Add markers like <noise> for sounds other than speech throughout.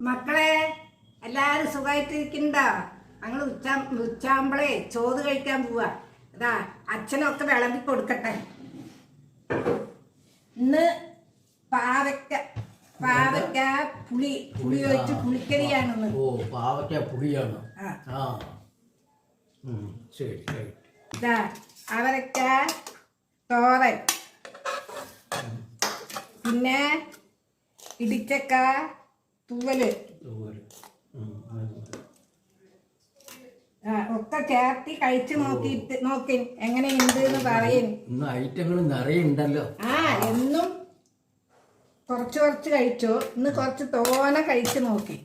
മക്കളെ എല്ലാരും സുഖമായിട്ടിരിക്കണ്ടോ ഞങ്ങൾ ഉച്ച ഉച്ചാകുമ്പളേ ചോറ് കഴിക്കാൻ പോവാ. അതാ അച്ഛനൊക്കെ വിളമ്പി കൊടുക്കട്ടെ. ഇന്ന് പാവയ്ക്ക പാവയ്ക്ക പുളി പുളി ഒഴിച്ച് പുളിക്കരിയാണ് ഓ പാവയ്ക്ക പുളിയാണ്. ആ. ശരി ശരി. ഇതാ അവരക്ക തോരൻ. പിന്നെ ഇടിച്ചക്ക തുവൽ. ഒക്കെ ചേർത്തി കഴിച്ചു നോക്കിയിട്ട് നോക്കി എങ്ങനെയുണ്ട് എന്ന് പറയും. ഇന്ന് ഐറ്റങ്ങൾ നിറയെ ഉണ്ടല്ലോ ആ എന്നും കുറച്ച് കുറച്ച് കഴിച്ചു. ഇന്ന് കുറച്ച് തോനെ കഴിച്ചു നോക്കി.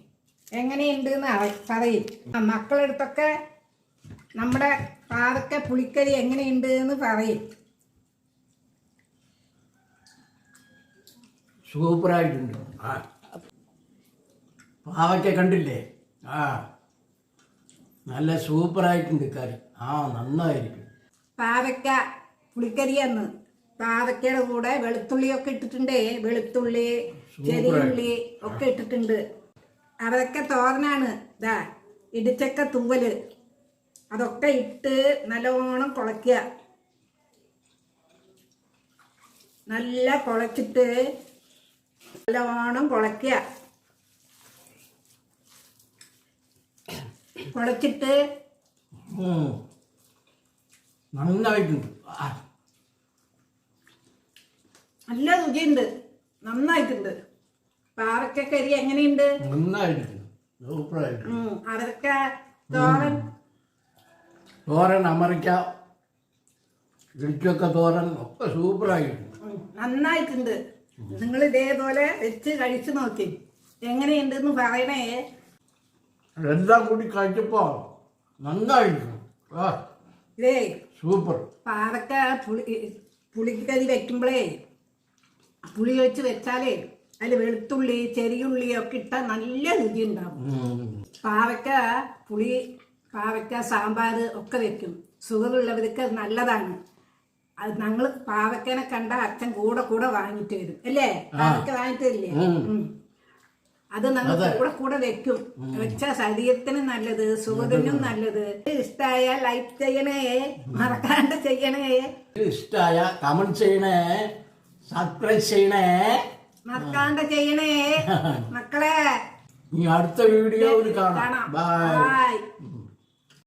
എങ്ങനെയുണ്ട് എന്ന് പറയും. മക്കളടുത്തൊക്കെ നമ്മുടെ പാവക്ക പുളിക്കരി എങ്ങനെയുണ്ട് എന്ന് പറയും. സൂപ്പറായിട്ടുണ്ട്. ആ പാവയ്ക്ക കണ്ടില്ലേ? ആ. നല്ല സൂപ്പറായിട്ടുണ്ട് കറി. ആ നന്നായിരിക്കും. പാവയ്ക്ക പുളിക്കരിയെന്ന് പാവയ്ക്കയുടെ കൂടെ വെളുത്തുള്ളിയൊക്കെ ഇട്ടിട്ടുണ്ടേ. വെളുത്തുള്ളി ചെറിയുള്ളി ഒക്കെ ഇട്ടിട്ടുണ്ട്. അതൊക്കെ തോരനാണ്. ഇതാ ഇടിച്ചക്ക തൂവൽ. അതൊക്കെ ഇട്ട് നല്ലോണം കുളയ്ക്കുക. നല്ല കുളച്ചിട്ട് നല്ലോണം കുളയ്ക്കുക. കുളച്ചിട്ട് ഉം. നന്നായിട്ടുണ്ട്. നല്ല രുചിയുണ്ട്. നന്നായിട്ടുണ്ട്. പാറക്ക കരി എങ്ങനെയുണ്ട്? ഉം, തോരൻ. തോരൻ അമറിക്ക ഇടിച്ചൊക്കെ തോരൻ ഒക്കെ സൂപ്പറായിട്ടുണ്ട്. നന്നായിട്ടുണ്ട്. നിങ്ങൾ ഇതേപോലെ വെച്ച് കഴിച്ചു നോക്കി. എങ്ങനെയുണ്ടെന്ന് പറയണേ. എല്ലാം കൂടി കഴിച്ചപ്പോ ആ ഇതേ സൂപ്പർ പാവക്ക പുളി പുളിക്കറി വെക്കുമ്പോഴേ പുളി വെച്ച് വെച്ചാലേ അതിൽ വെളുത്തുള്ളി ചെറിയുള്ളി ഒക്കെ ഇട്ടാൽ നല്ല രുചി ഉണ്ടാവും. പാവയ്ക്ക പുളി പാവയ്ക്ക സാമ്പാർ ഒക്കെ വെക്കും. സുഖമുള്ളവർക്ക് അത് നല്ലതാണ്. അത് ഞങ്ങൾ പാവയ്ക്കനെ കണ്ട അച്ഛൻ കൂടെ കൂടെ വാങ്ങിട്ട് വരും. അല്ലേ? പാവയ്ക്ക വാങ്ങിട്ട് തരില്ലേ. അത് നമ്മൾ കൂടെ കൂടെ വെക്കും. വെച്ച ശരീരത്തിന് നല്ലത് സുഖത്തിനും നല്ലത്. ഇഷ്ടായ ലൈക്ക് ചെയ്യണേ മറക്കാണ്ട് ചെയ്യണേ. ഇഷ്ടായ കമന്റ് ചെയ്യണേ സബ്സ്ക്രൈബ് ചെയ്യണേ. മറക്കാണ്ട് ചെയ്യണേ. <laughs> മക്കളെ. ഇനി അടുത്ത വീഡിയോ കാണാം. ബൈ